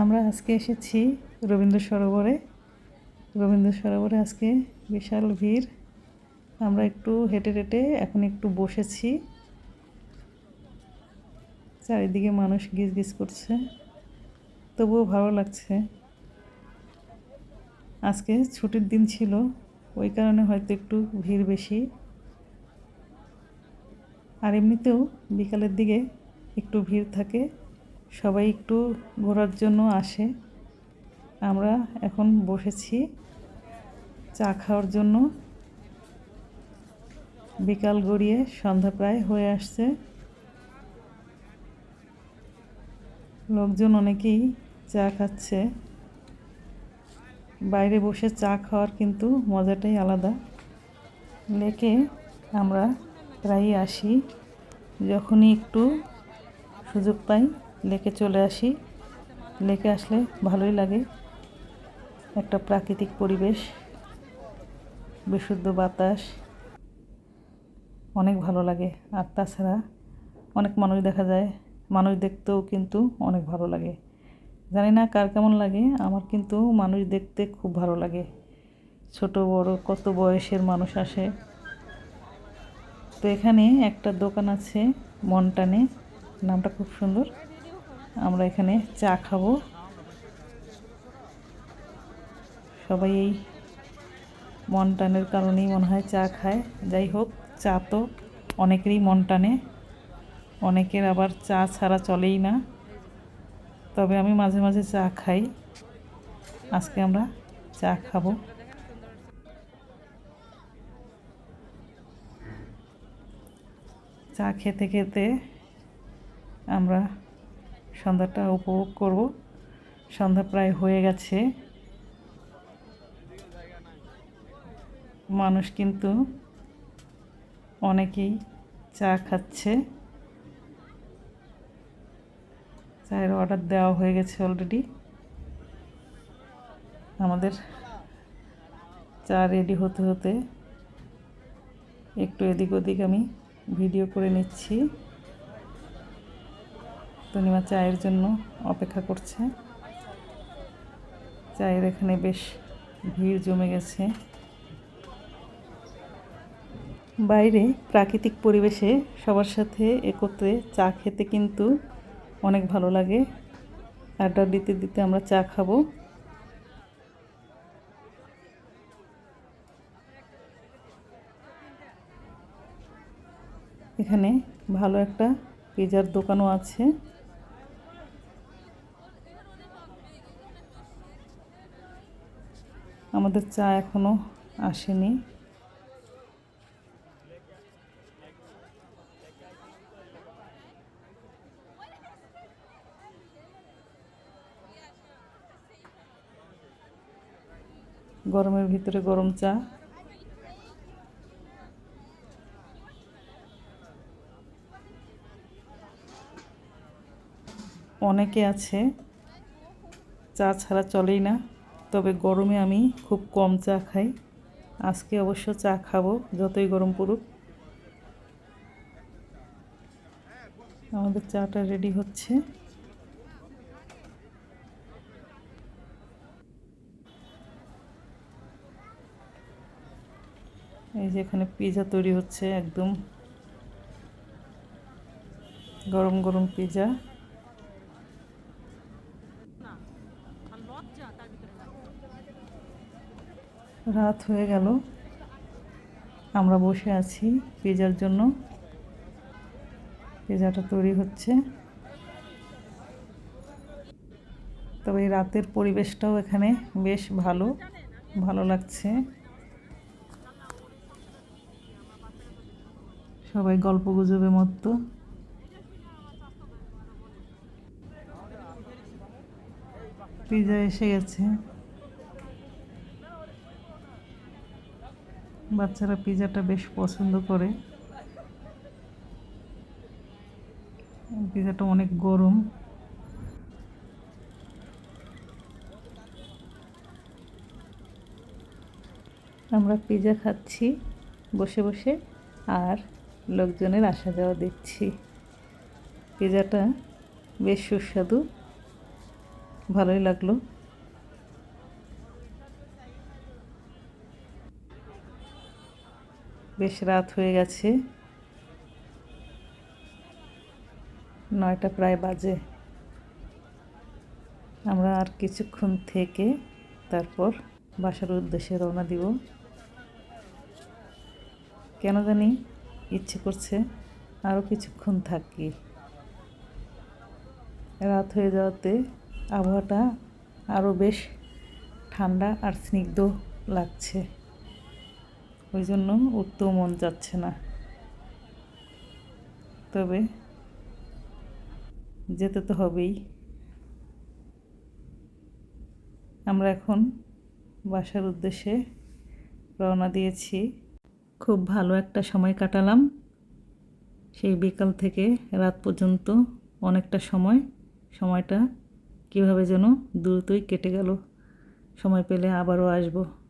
আমরা আজকে এসেছি রবীন্দ্র সরোবরে। রবীন্দ্র সরোবরে আজকে বিশাল ভিড়। আমরা একটু হেঁটে হেঁটে এখন একটু বসেছি। চারিদিকে মানুষ গিজ গিজ করছে। তবুও ভালো লাগছে। আজকে ছুটির দিন ছিল, ওই কারণে হয়তো একটু ভিড় বেশি। আর এমনিতেও বিকালের দিকে একটু ভিড় থাকে। সবাই একটু ঘোরার জন্য আসে। আমরা এখন বসেছি চা খাওয়ার জন্য। বিকাল গড়িয়ে সন্ধ্যা প্রায় হয়ে আসছে। লোকজন অনেকেই চা খাচ্ছে। বাইরে বসে চা খাওয়ার কিন্তু মজাটাই আলাদা। লেকে আমরা প্রায়ই আসি, যখনই একটু সুযোগ পাই। লেকে চলে আসি। লেকে আসলে ভালোই লাগে। একটা প্রাকৃতিক পরিবেশ, বিশুদ্ধ বাতাস, অনেক ভালো লাগে। আর তাছাড়া অনেক মানুষ দেখা যায়, মানুষ দেখতেও কিন্তু অনেক ভালো লাগে। জানি না কার কেমন লাগে, আমার কিন্তু মানুষ দেখতে খুব ভালো লাগে। ছোট, বড়, কত বয়সের মানুষ আসে। তো এখানে একটা দোকান আছে মনটানে, নামটা খুব সুন্দর। আমরা এখানে চা খাব। সবাই এই মন টানের কারণেই মনে হয় চা খায়। যাই হোক, চা তো অনেকেরই মন টানে, অনেকের আবার চা ছাড়া চলেই না। তবে আমি মাঝে মাঝে চা খাই। আজকে আমরা চা খাব। চা খেতে খেতে আমরা সন্ধ্যাটা উপভোগ করব। সন্ধ্যা প্রায় হয়ে গেছে। মানুষ কিন্তু অনেকেই চা খাচ্ছে। চায়ের অর্ডার দেওয়া হয়ে গেছে অলরেডি আমাদের চা রেডি হতে হতে একটু এদিক ওদিক আমি ভিডিও করে নিচ্ছি। তনিমা চায়ের জন্য অপেক্ষা করছে। চায়ের এখানে বেশ ভিড় জমে গেছে। বাইরে প্রাকৃতিক পরিবেশে সবার সাথে একত্রে চা খেতে কিন্তু অনেক ভালো লাগে। আড্ডা দিতে দিতে আমরা চা খাব। এখানে ভালো একটা পিজার দোকানও আছে। আমাদের চা এখনও আসেনি। গরমের ভিতরে গরম চা। অনেকে আছে চা ছাড়া চলেই না। তবে গরমে আমি খুব কম চা খাই। আজকে অবশ্য চা খাব, যতই গরম পড়ুক। আমাদের চাটা রেডি হচ্ছে। এই যে এখানে পিজা তৈরি হচ্ছে একদম। গরম গরম পিজা। রাত হয়ে গেল। আমরা বসে আছি পিজার জন্য। পিজাটা তৈরি হচ্ছে। তবে এই রাতের পরিবেশটাও এখানে বেশ ভালো ভালো লাগছে। সবাই গল্প গুজবের মতো পিজা এসে গেছে। বাচ্চারা পিজাটা বেশ পছন্দ করে। পিজাটা অনেক গরম। আমরা পিজা খাচ্ছি, বসে বসে, আর লোকজনের আসা যাওয়া দেখছি। পিজাটা বেশ সুস্বাদু, ভালোই লাগল। বেশ রাত হয়ে গেছে। নয়টা প্রায় বাজে। আমরা আর কিছুক্ষণ থেকে তারপর বাসার উদ্দেশ্যে রওনা দিব। কেন জানি ইচ্ছে করছে আরও কিছুক্ষণ থাকি। রাত হয়ে যাওয়াতে আবহাওয়াটা আরও বেশ ঠান্ডা আর স্নিগ্ধ লাগছে। ওই জন্য উঠতেও মন যাচ্ছে না। তবে যেতে তো হবেই। আমরা এখন বাসার উদ্দেশ্যে রওনা দিয়েছি। খুব ভালো একটা সময় কাটালাম। সেই বিকাল থেকে রাত পর্যন্ত অনেকটা সময়, সময়টা কীভাবে যেন দ্রুতই কেটে গেল। সময় পেলে আবারও আসব।